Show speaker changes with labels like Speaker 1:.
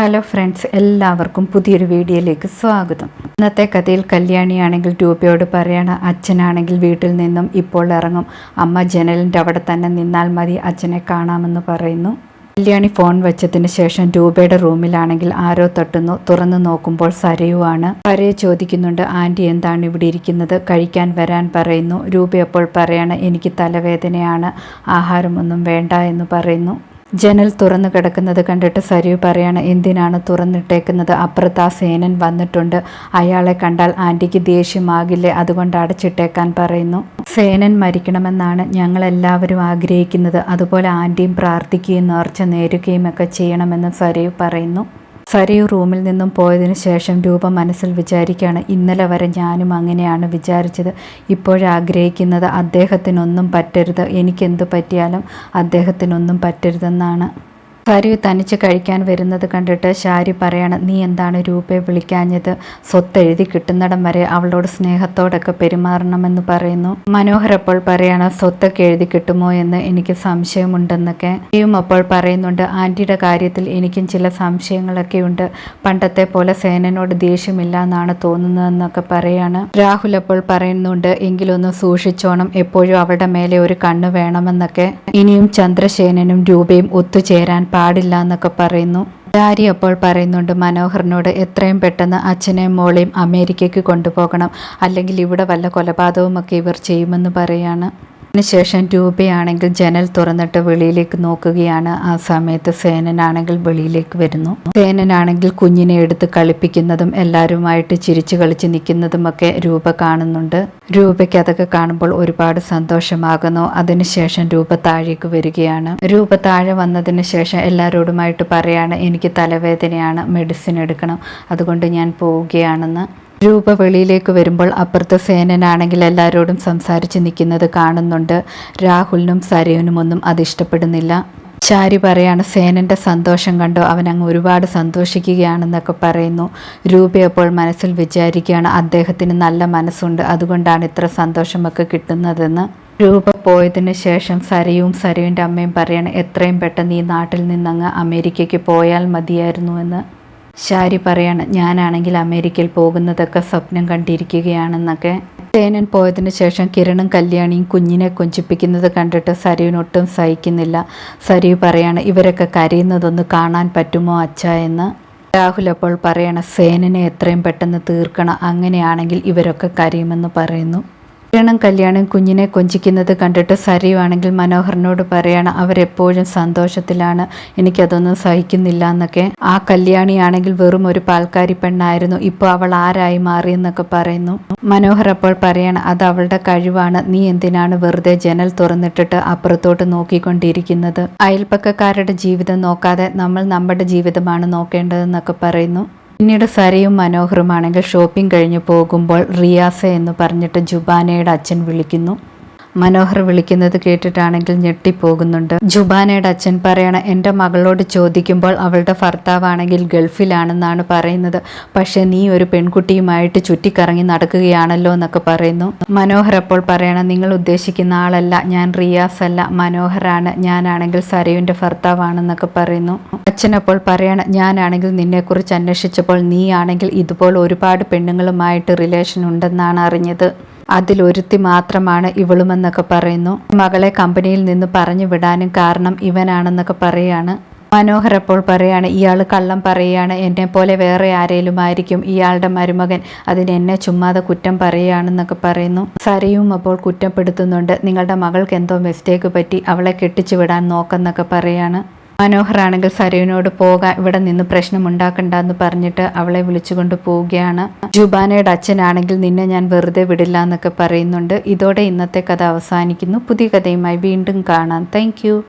Speaker 1: Hello friends എല്ലാവർക്കും പുതിയൊരു വീഡിയോയിലേക്ക് സ്വാഗതം. ഇന്നത്തെ കഥയിൽ കല്യാണിയാണെങ്കിൽ രൂപയോട് പറയണ അച്ഛനാണെങ്കിൽ വീട്ടിൽ നിന്നും ഇപ്പോൾ ഇറങ്ങും. അമ്മ ജനലിന്റെ അവിടെ തന്നെ നിന്നാൽ മതി അച്ഛനെ കാണാമെന്ന് പറയുന്നു. കല്യാണി ഫോൺ വെച്ചതിന് ശേഷം രൂപയുടെ റൂമിലാണെങ്കിൽ ആരോ തട്ടുന്നു. തുറന്നു നോക്കുമ്പോൾ സരയുവാണ്. സരയെ ചോദിക്കുന്നുണ്ട് ആന്റി എന്താണ് ഇവിടെ ഇരിക്കുന്നത്? കഴിക്കാൻ വരാൻ പറയുന്നു. രൂപയപ്പോൾ പറയാണ് എനിക്ക് തലവേദനയാണ്. ആഹാരമൊന്നും വേണ്ട എന്ന് പറയുന്നു. ജനൽ തുറന്നു കിടക്കുന്നത് കണ്ടിട്ട് സരിയു പറയാണ് എന്തിനാണ് തുറന്നിട്ടേക്കുന്നത്? അപ്പുറത്ത് ആ സേനൻ വന്നിട്ടുണ്ട്. അയാളെ കണ്ടാൽ ആന്റിക്ക് ദേഷ്യമാകില്ലേ? അതുകൊണ്ട് അടച്ചിട്ടേക്കാൻ പറയുന്നു. സേനൻ മരിക്കണമെന്നാണ് ഞങ്ങളെല്ലാവരും ആഗ്രഹിക്കുന്നത്. അതുപോലെ ആന്റിയും പ്രാർത്ഥിക്കുകയും നേർച്ച നേരുകയും ഒക്കെ ചെയ്യണമെന്ന് സരിയു പറയുന്നു. സരയു റൂമിൽ നിന്നും പോയതിനു ശേഷം രൂപ മനസ്സിൽ വിചാരിക്കുകയാണ് ഇന്നലെ വരെ ഞാനും അങ്ങനെയാണ് വിചാരിച്ചത്. ഇപ്പോഴാഗ്രഹിക്കുന്നത് അദ്ദേഹത്തിനൊന്നും പറ്റരുത്. എനിക്കെന്തു പറ്റിയാലും അദ്ദേഹത്തിനൊന്നും പറ്റരുതെന്നാണ്. സരു തനിച്ച് കഴിക്കാൻ വരുന്നത് കണ്ടിട്ട് ഷാരി പറയാണ് നീ എന്താണ് രൂപയെ വിളിക്കാഞ്ഞത്? സ്വത്ത് എഴുതി കിട്ടുന്നിടം വരെ അവളോട് സ്നേഹത്തോടൊക്കെ പെരുമാറണമെന്ന് പറയുന്നു. മനോഹർ അപ്പോൾ പറയാണ് സ്വത്തൊക്കെ എഴുതി കിട്ടുമോ എന്ന് എനിക്ക് സംശയമുണ്ടെന്നൊക്കെ. ഇയും അപ്പോൾ പറയുന്നുണ്ട് ആന്റിയുടെ കാര്യത്തിൽ എനിക്കും ചില സംശയങ്ങളൊക്കെ ഉണ്ട്. പണ്ടത്തെ പോലെ സേനനോട് ദേഷ്യമില്ല എന്നാണ് തോന്നുന്നതെന്നൊക്കെ പറയാണ്. രാഹുൽ അപ്പോൾ പറയുന്നുണ്ട് എങ്കിലൊന്ന് സൂക്ഷിച്ചോണം. എപ്പോഴും അവളുടെ മേലെ ഒരു കണ്ണ് വേണമെന്നൊക്കെ. ഇനിയും ചന്ദ്രസേനനും രൂപയും ഒത്തുചേരാൻ പാടില്ല എന്നൊക്കെ പറയുന്നു. ഡാരി അപ്പോൾ പറയുന്നുണ്ട് മനോഹറിനോട് എത്രയും പെട്ടെന്ന് അച്ഛനെയും മോളെയും അമേരിക്കയ്ക്ക് കൊണ്ടുപോകണം. അല്ലെങ്കിൽ ഇവിടെ വല്ല കൊലപാതകവും ഒക്കെ ഇവർ ചെയ്യുമെന്ന് പറയാണ്. അതിനുശേഷം രൂപയാണെങ്കിൽ ജനൽ തുറന്നിട്ട് വെളിയിലേക്ക് നോക്കുകയാണ്. ആ സമയത്ത് സേനനാണെങ്കിൽ വെളിയിലേക്ക് വരുന്നു. സേനനാണെങ്കിൽ കുഞ്ഞിനെ എടുത്ത് കളിപ്പിക്കുന്നതും എല്ലാവരുമായിട്ട് ചിരിച്ചു കളിച്ച് നിൽക്കുന്നതുമൊക്കെ രൂപ കാണുന്നുണ്ട്. രൂപയ്ക്ക് അതൊക്കെ കാണുമ്പോൾ ഒരുപാട് സന്തോഷമാകുന്നു. അതിനുശേഷം രൂപ താഴേക്ക് വരികയാണ്. രൂപ താഴെ വന്നതിന് ശേഷം എല്ലാവരോടുമായിട്ട് പറയാണ് എനിക്ക് തലവേദനയാണ് മെഡിസിൻ എടുക്കണം. അതുകൊണ്ട് ഞാൻ പോവുകയാണെന്ന്. രൂപ വെളിയിലേക്ക് വരുമ്പോൾ അപ്പുറത്ത് സേനനാണെങ്കിൽ എല്ലാവരോടും സംസാരിച്ച് നിൽക്കുന്നത് കാണുന്നുണ്ട്. രാഹുലിനും സരയുനും ഒന്നും അത് ഇഷ്ടപ്പെടുന്നില്ല. ചാരി പറയാണ് സേനന്റെ സന്തോഷം കണ്ടോ? അവൻ അങ്ങ് ഒരുപാട് സന്തോഷിക്കുകയാണെന്നൊക്കെ പറയുന്നു. രൂപയപ്പോൾ മനസ്സിൽ വിചാരിക്കുകയാണ് അദ്ദേഹത്തിന് നല്ല മനസ്സുണ്ട്. അതുകൊണ്ടാണ് ഇത്ര സന്തോഷമൊക്കെ കിട്ടുന്നതെന്ന്. രൂപ പോയതിന് ശേഷം സരയും സരയുന്റെ അമ്മയും പറയാണ് എത്രയും പെട്ടെന്ന് ഈ നാട്ടിൽ നിന്നങ്ങ് അമേരിക്കയ്ക്ക് പോയാൽ മതിയായിരുന്നു എന്ന്. ഷാരി പറയാണ് ഞാനാണെങ്കിൽ അമേരിക്കയിൽ പോകുന്നതൊക്കെ സ്വപ്നം കണ്ടിരിക്കുകയാണെന്നൊക്കെ. സേനൻ പോയതിനു ശേഷം കിരണും കല്യാണിയും കുഞ്ഞിനെ കൊഞ്ചിപ്പിക്കുന്നത് കണ്ടിട്ട് സരുവിനൊട്ടും സഹിക്കുന്നില്ല. സരി പറയാണ് ഇവരൊക്കെ കരയുന്നതൊന്ന് കാണാൻ പറ്റുമോ അച്ഛ എന്ന്? രാഹുൽ അപ്പോൾ പറയണ സേനനെ എത്രയും പെട്ടെന്ന് തീർക്കണം. അങ്ങനെയാണെങ്കിൽ ഇവരൊക്കെ കരയുമെന്ന് പറയുന്നു. കിരണം കല്യാണം കുഞ്ഞിനെ കൊഞ്ചിക്കുന്നത് കണ്ടിട്ട് സരിയുവാണെങ്കിൽ മനോഹറിനോട് പറയാണ് അവരെപ്പോഴും സന്തോഷത്തിലാണ്. എനിക്കതൊന്നും സഹിക്കുന്നില്ല എന്നൊക്കെ. ആ കല്യാണിയാണെങ്കിൽ വെറും ഒരു പാൽക്കാരി പെണ്ണായിരുന്നു. ഇപ്പോൾ അവൾ ആരായി മാറി എന്നൊക്കെ പറയുന്നു. മനോഹർ അപ്പോൾ പറയാണ് അത് അവളുടെ കഴിവാണ്. നീ എന്തിനാണ് വെറുതെ ജനൽ തുറന്നിട്ടിട്ട് അപ്പുറത്തോട്ട് നോക്കിക്കൊണ്ടിരിക്കുന്നത്? അയൽപ്പക്കക്കാരുടെ ജീവിതം നോക്കാതെ നമ്മൾ നമ്മുടെ ജീവിതമാണ് നോക്കേണ്ടതെന്നൊക്കെ പറയുന്നു. പിന്നീട് സരയും മനോഹറുമാണെങ്കിൽ ഷോപ്പിംഗ് കഴിഞ്ഞ് പോകുമ്പോൾ റിയാസ എന്ന് പറഞ്ഞിട്ട് ജുബാനയുടെ അച്ഛൻ വിളിക്കുന്നു. മനോഹർ വിളിക്കുന്നത് കേട്ടിട്ടാണെങ്കിൽ ഞെട്ടിപ്പോകുന്നുണ്ട്. ജുബാനയുടെ അച്ഛൻ പറയണ എന്റെ മകളോട് ചോദിക്കുമ്പോൾ അവളുടെ ഭർത്താവാണെങ്കിൽ ഗൾഫിലാണെന്നാണ് പറയുന്നത്. പക്ഷെ നീ ഒരു പെൺകുട്ടിയുമായിട്ട് ചുറ്റിക്കറങ്ങി നടക്കുകയാണല്ലോ എന്നൊക്കെ പറയുന്നു. മനോഹർ അപ്പോൾ പറയണം നിങ്ങൾ ഉദ്ദേശിക്കുന്ന ആളല്ല ഞാൻ റിയാസ് അല്ല. മനോഹറാണ് ഞാനാണെങ്കിൽ സരയുവിന്റെ ഭർത്താവാണെന്നൊക്കെ പറയുന്നു. അച്ഛനപ്പോൾ പറയണം ഞാനാണെങ്കിൽ നിന്നെക്കുറിച്ച് അന്വേഷിച്ചപ്പോൾ നീ ആണെങ്കിൽ ഇതുപോലെ ഒരുപാട് പെണ്ണുങ്ങളുമായിട്ട് റിലേഷൻ ഉണ്ടെന്നാണ് അറിഞ്ഞത്. അതിലൊരുത്തി മാത്രമാണ് ഇവളുമെന്നൊക്കെ പറയുന്നു. മകളെ കമ്പനിയിൽ നിന്ന് പറഞ്ഞു വിടാനും കാരണം ഇവനാണെന്നൊക്കെ പറയാണ്. മനോഹർ അപ്പോൾ പറയാണ് ഇയാൾ കള്ളം പറയുകയാണ് എന്നെ പോലെ വേറെ ആരേലും ആയിരിക്കും ഇയാളുടെ മരുമകൻ. അതിന് എന്നെ ചുമ്മാതെ കുറ്റം പറയുകയാണെന്നൊക്കെ പറയുന്നു. സരയും അപ്പോൾ കുറ്റപ്പെടുത്തുന്നുണ്ട്. നിങ്ങളുടെ മകൾക്ക് എന്തോ മിസ്റ്റേക്ക് പറ്റി അവളെ കെട്ടിച്ചു വിടാൻ നോക്കെന്നൊക്കെ പറയാണ്. മനോഹറാണെങ്കിൽ സരയുവിനോട് പോകാൻ ഇവിടെ നിന്ന് പ്രശ്നം ഉണ്ടാക്കണ്ട എന്ന് പറഞ്ഞിട്ട് അവളെ വിളിച്ചുകൊണ്ട് പോവുകയാണ്. ജുബാനയുടെ അച്ഛനാണെങ്കിൽ നിന്നെ ഞാൻ വെറുതെ വിടില്ല എന്നൊക്കെ പറയുന്നുണ്ട്. ഇതോടെ ഇന്നത്തെ കഥ അവസാനിക്കുന്നു. പുതിയ കഥയുമായി വീണ്ടും കാണാം. താങ്ക്